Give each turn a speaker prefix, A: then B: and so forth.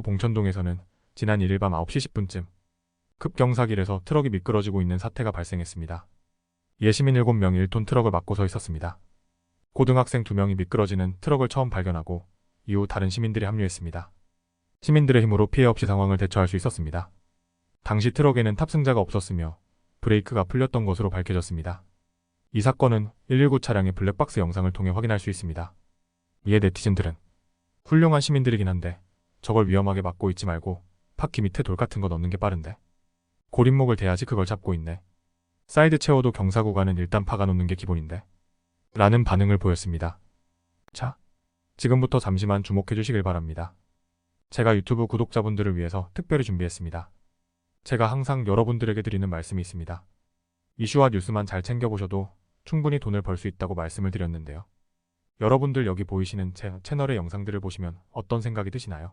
A: 봉천동에서는 지난 1일 밤 9시 10분쯤 급경사길에서 트럭이 미끄러지고 있는 사태가 발생했습니다. 예시민 7명이 1톤 트럭을 막고 서 있었습니다. 고등학생 2명이 미끄러지는 트럭을 처음 발견하고 이후 다른 시민들이 합류했습니다. 시민들의 힘으로 피해 없이 상황을 대처할 수 있었습니다. 당시 트럭에는 탑승자가 없었으며 브레이크가 풀렸던 것으로 밝혀졌습니다. 이 사건은 119 차량의 블랙박스 영상을 통해 확인할 수 있습니다. 이에 네티즌들은 훌륭한 시민들이긴 한데 저걸 위험하게 막고 있지 말고 바퀴 밑에 돌 같은 거 넣는 게 빠른데 고립목을 대야지 그걸 잡고 있네. 사이드 채워도 경사 구간은 일단 파가 놓는 게 기본인데 라는 반응을 보였습니다. 자, 지금부터 잠시만 주목해 주시길 바랍니다. 제가 유튜브 구독자분들을 위해서 특별히 준비했습니다. 제가 항상 여러분들에게 드리는 말씀이 있습니다. 이슈와 뉴스만 잘 챙겨보셔도 충분히 돈을 벌 수 있다고 말씀을 드렸는데요. 여러분들 여기 보이시는 제 채널의 영상들을 보시면 어떤 생각이 드시나요?